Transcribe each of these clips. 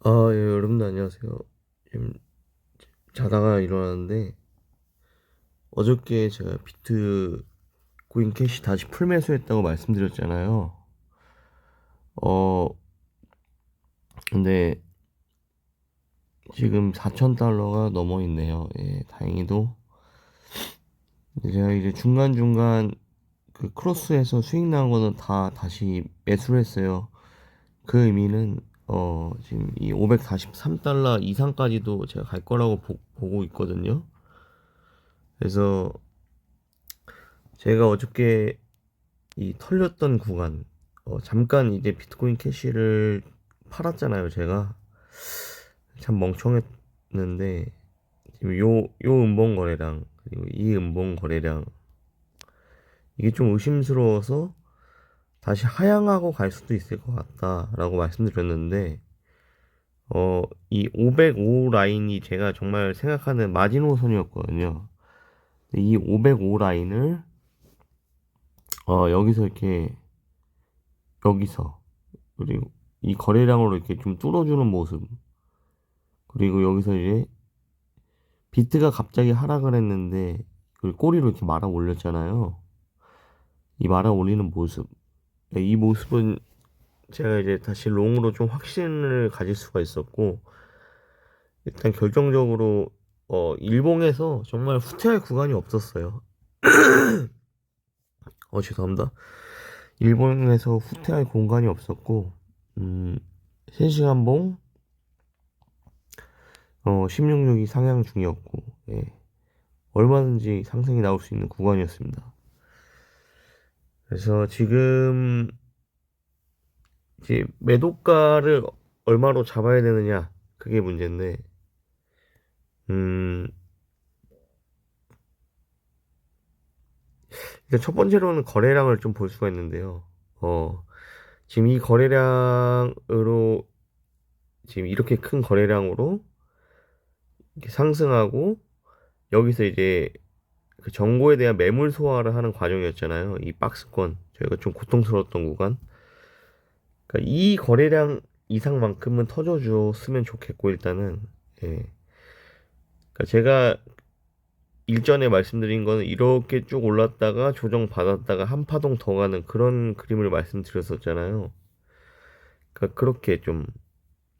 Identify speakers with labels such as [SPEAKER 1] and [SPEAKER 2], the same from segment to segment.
[SPEAKER 1] 아, 예, 여러분들 안녕하세요. 지금 자다가 일어났는데 어저께 제가 비트코인 캐시 다시 풀매수했다고 말씀드렸잖아요. 어, 근데 지금 4,000달러가 넘어 있네요. 예, 다행히도 제가 이제 중간 중간 그 크로스에서 수익 난 거는 다 다시 매수를 했어요. 그 의미는 어 지금 이 543달러 이상까지도 제가 갈 거라고 보, 고 있거든요. 그래서 제가 어저께 이 털렸던 구간 어 잠깐 이제 비트코인 캐시를 팔았잖아요. 제가 참 멍청했는데 지금 요 요 음봉 거래량 그리고 이 음봉 거래량 이게 좀 의심스러워서 다시 하향하고 갈 수도 있을 것 같다라고 말씀드렸는데 어, 이 505 라인이 제가 정말 생각하는 마지노선이었거든요. 이 505 라인을 어, 여기서 이렇게 여기서 그리고 이 거래량으로 이렇게 좀 뚫어주는 모습 그리고 여기서 이제 비트가 갑자기 하락을 했는데 그 꼬리로 이렇게 말아 올렸잖아요. 이 말아 올리는 모습 네, 이 모습은 제가 이제 다시 롱으로 좀 확신을 가질 수가 있었고 일단 결정적으로 어 일봉에서 정말 후퇴할 구간이 없었어요. 어 죄송합니다. 일본에서 후퇴할 공간이 없었고 음 3시간 봉 어, 16력이 상향 중이었고 예. 얼마든지 상승이 나올 수 있는 구간이었습니다. 그래서 지금 이제 매도가를 얼마로 잡아야 되느냐 그게 문제인데 음 일단 첫 번째로는 거래량을 좀 볼 수가 있는데요. 어 지금 이 거래량으로 지금 이렇게 큰 거래량으로 상승하고 여기서 이제 그 정보에 대한 매물 소화를 하는 과정이었잖아요. 이 박스권 저희가 좀 고통스러웠던 구간. 그러니까 이 거래량 이상만큼은 터져줬으면 좋겠고 일단은 예. 그러니까 제가 일전에 말씀드린 거는 이렇게 쭉 올랐다가 조정 받았다가 한 파동 더 가는 그런 그림을 말씀드렸었잖아요. 그러니까 그렇게 좀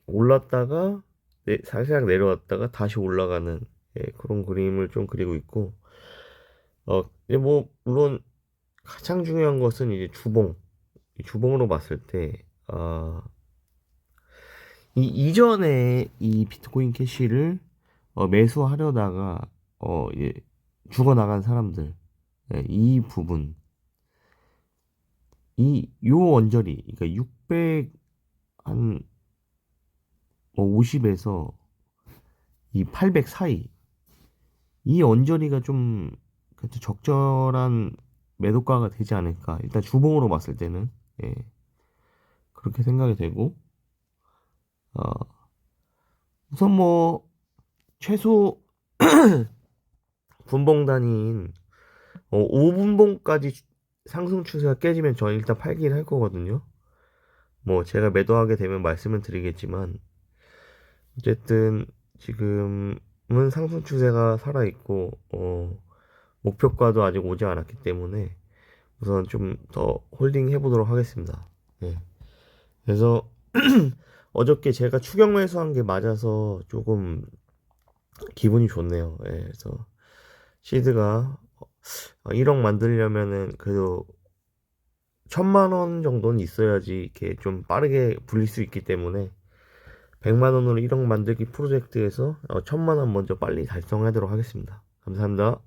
[SPEAKER 1] 올랐다가 네, 살짝 내려왔다가 다시 올라가는 예, 그런 그림을 좀 그리고 있고 어, 뭐, 물론, 가장 중요한 것은 이제 주봉. 주봉으로 봤을 때, 어, 이 이전에 이 비트코인 캐시를 어, 매수하려다가, 어, 이제 죽어나간 사람들, 예, 이 부분, 이, 요 언저리, 그러니까 600, 한, 뭐 50에서 이 800 사이, 이 언저리가 좀 그래도 적절한 매도가가 되지 않을까. 일단 주봉으로 봤을 때는 예. 그렇게 생각이 되고 어, 우선 뭐 최소 분봉 단위인 어, 5분봉까지 상승 추세가 깨지면 저는 일단 팔기를 할 거거든요. 뭐 제가 매도하게 되면 말씀을 드리겠지만 어쨌든 지금은 상승 추세가 살아 있고 어 목표가도 아직 오지 않았기 때문에 우선 좀 더 홀딩 해보도록 하겠습니다. 네. 그래서 어저께 제가 추경 매수한 게 맞아서 조금 기분이 좋네요. 네. 그래서 시드가 1억 만들려면은 그래도 천만 원 정도는 있어야지 이렇게 좀 빠르게 불릴 수 있기 때문에 100만 원으로 1억 만들기 프로젝트에서 어, 천만 원 먼저 빨리 달성하도록 하겠습니다. 감사합니다.